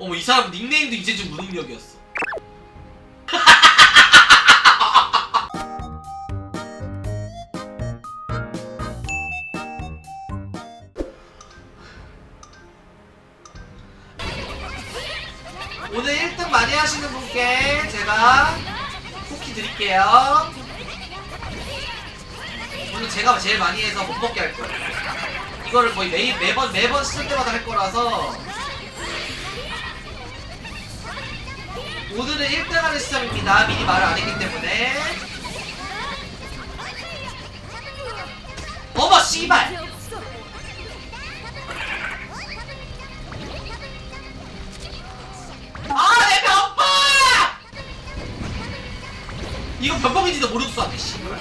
어머 이 사람 닉네임도 이제 좀 무능력이었어. 오늘 1등 많이 하시는 분께 제가 쿠키 드릴게요. 오늘 제가 제일 많이 해서 못 먹게 할 거예요. 이거를 거의 매, 매번 매번 쓸 때마다 할 거라서 오늘은 1등 하는 시점입니다. 미리 말을 안 했기 때문에. 어머 씨발! 아내 면봉 이거 면봉인지도 모르고 쏘았네 씨발.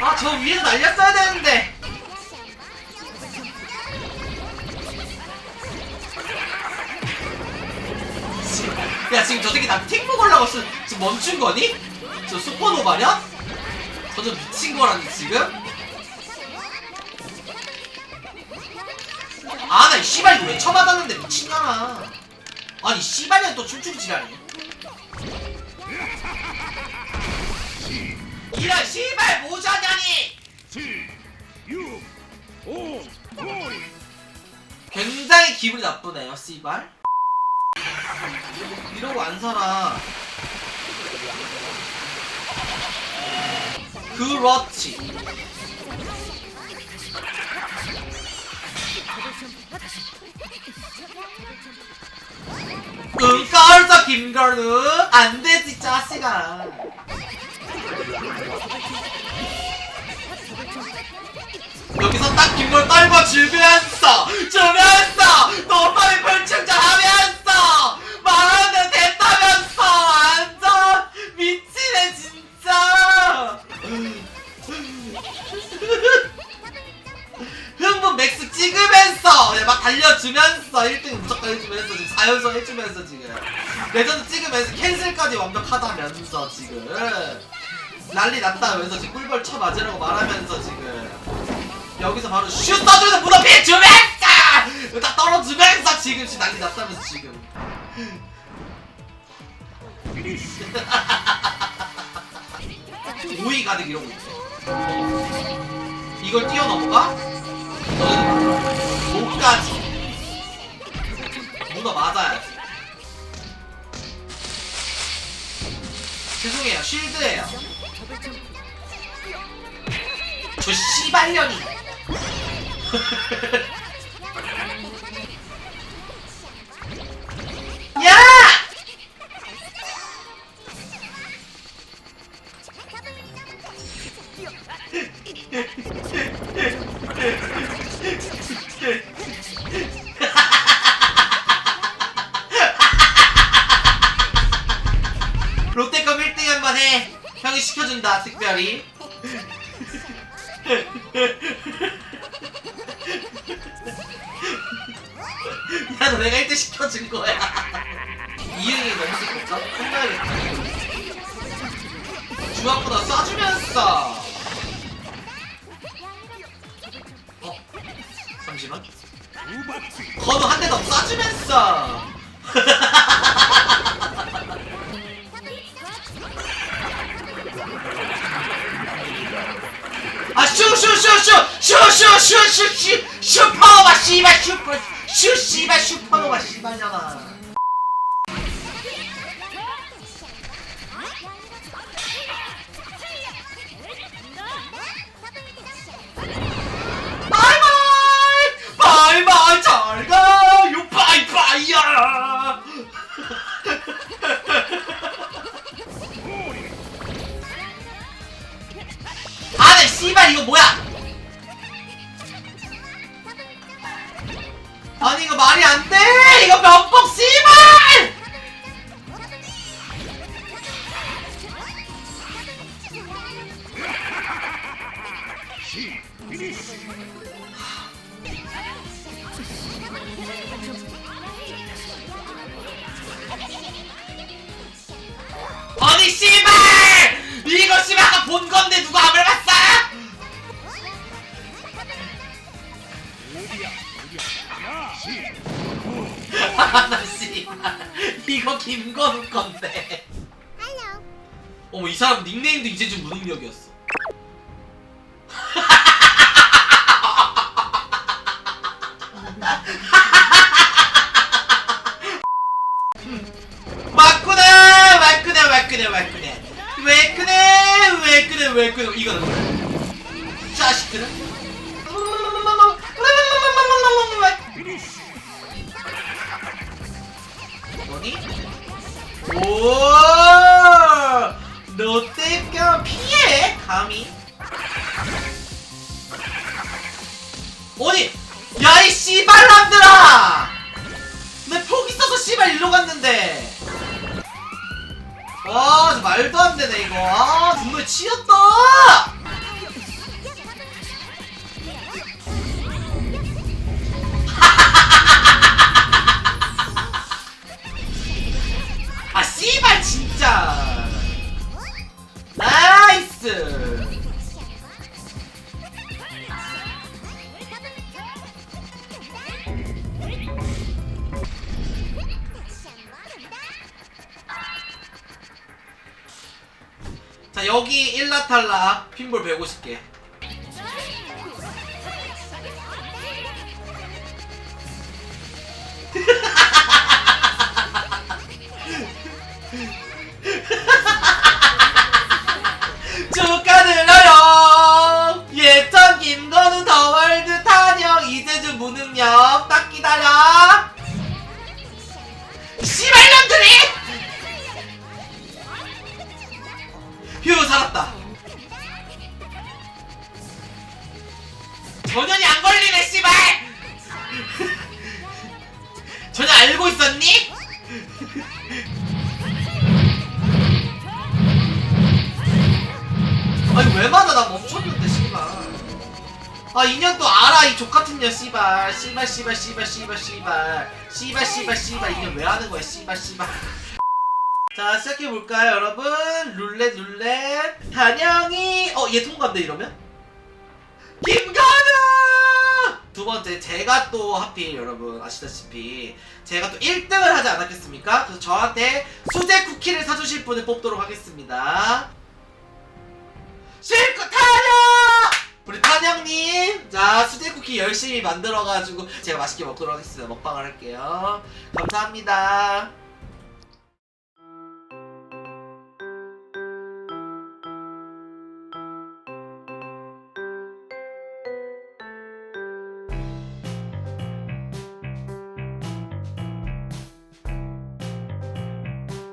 아저 위에서 날렸어야 되는데 야 지금 저 새끼 나틱 먹으려고 쓰, 지금 멈춘 거니? 저 슈퍼노바냐? 저저 미친 거라니 지금? 아나 이 씨발 이거 왜 쳐맞았는데 미친놈아 아니 씨발년 또 춤추고 지랄이 이런 씨발 모자냐니 굉장히 기분이 나쁘네요 씨발 이러고 안 살아. 그렇지. 응 깔자 김걸우 안 되지 짜식아. 여기서 딱 김걸 떨고 주면서 주면서 그냥 막 달려주면서 1등 무조건 해주면서 지금 4연속 해주면서 지금. 레전드 찍으면서 캔슬까지 완벽하다면서 지금. 난리 났다면서 지금 꿀벌 쳐 맞으라고 말하면서 지금. 여기서 바로 슛 떠주면서 무너피 주면서! 딱 떨어주면서 지금 지금 난리 났다면서 지금. 오이 가득 이러고 있네. 이걸 뛰어넘어가? 목까지. 문어 맞아야지. 죄송해요. 쉴드예요. 저 씨발년이 시켜준다, 특별히. 야, 너 내가 1등 시켜준 거야. 이응이 너무 슬펐죠? 혼나야겠다. 중학보다 쏴주면서. 어? 잠시만. 건우 한 대더 쏴주면서. 슈슈슈슈슈 슈퍼노바 씨발 슈퍼 슈 씨발 슈퍼노바 씨발잖아 바이바이! 바이바이! 잘가! Fighting about 나 씨발. 이거 김건우 건데. 어머 이 사람 닉네임도 이제 좀 무능력이었어. 맞구나 맞구나 맞구나 맞구나 왜 그래? 왜 그래? 왜 그래? 이거는. 뭐야 자식들은 뭐니? 오 롯데뼈 피해 감히. 아니 야이 씨발람들아! 내폭 있어서 씨발 일로 갔는데. 와 진짜 말도 안 되네 이거. 아 분노에 치였다 자 여기 1라 탈락 핀볼 150개 살았다. 전현이 안 걸리네 씨발! 전혀 알고 있었니? 아니 왜 맞아? 나 멈췄는데 씨발. 아 인연 또 알아 이 족같은 년 씨발. 씨발 씨발 씨발 씨발 씨발. 씨발 씨발 씨발. 인연 왜 하는 거야 씨발 씨발 자 시작해볼까요 여러분? 룰렛 룰렛. 단영이. 어 얘 통과인데 이러면? 김건우 두 번째 제가 또 하필 여러분 아시다시피 제가 또 1등을 하지 않았겠습니까? 그래서 저한테 수제 쿠키를 사주실 분을 뽑도록 하겠습니다. 실컷 탄영! 우리 탄영님 자 수제 쿠키 열심히 만들어가지고 제가 맛있게 먹도록 하겠습니다. 먹방을 할게요. 감사합니다